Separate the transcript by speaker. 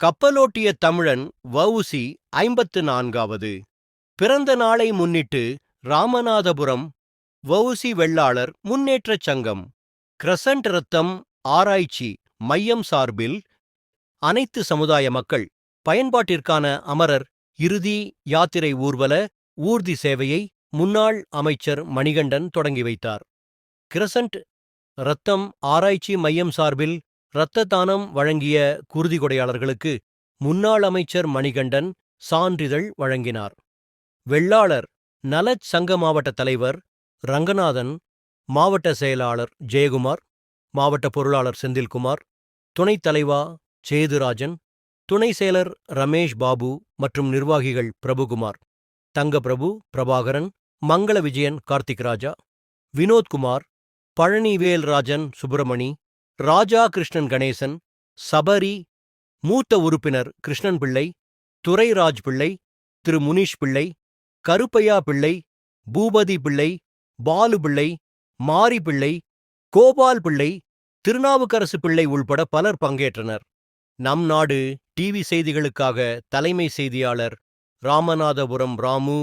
Speaker 1: கப்பலோட்டிய தமிழன் வஉசி ஐம்பத்து நான்காவது பிறந்த நாளை முன்னிட்டு ராமநாதபுரம் வஉசி வெள்ளாளர் முன்னேற்றச் சங்கம். கிரசன்ட் ரத்தம் ஆராய்ச்சி மையம் சார்பில் அனைத்து சமுதாய மக்கள் பயன்பாட்டிற்கான அமரர் இறுதி யாத்திரை ஊர்வல ஊர்தி சேவையை முன்னாள் அமைச்சர் மணிகண்டன் தொடங்கி வைத்தார். கிரசன்ட் ரத்தம் ஆராய்ச்சி மையம் சார்பில் இரத்த தானம் வழங்கிய குருதி கொடையாளர்களுக்கு முன்னாள் அமைச்சர் மணிகண்டன் சான்றிதழ் வழங்கினார். வெள்ளாளர் நலச் சங்க மாவட்ட தலைவர் ரங்கநாதன் மாவட்ட செயலாளர் ஜெயக்குமார் மாவட்ட பொருளாளர் செந்தில்குமார் துணைத் தலைவா சேதுராஜன் துணை செயலர் ரமேஷ் பாபு மற்றும் நிர்வாகிகள் பிரபுகுமார் தங்கப்பிரபு பிரபாகரன் மங்கள விஜயன் கார்த்திக் ராஜா வினோத்குமார் பழனிவேல் ராஜன் சுப்பிரமணி ராஜா கிருஷ்ணன் கணேசன் சபரி மூத்த உறுப்பினர் கிருஷ்ணன் பிள்ளை துரைராஜ் பிள்ளை திரு முனீஷ் பிள்ளை கருப்பையா பிள்ளை பூபதி பிள்ளை பாலு பிள்ளை மாரி பிள்ளை கோபால் பிள்ளை திருநாவுக்கரசு பிள்ளை உள்பட பலர் பங்கேற்றனர். நம் நாடு டிவி செய்திகளுக்காக தலைமை செய்தியாளர் ராமநாதபுரம் ராமு.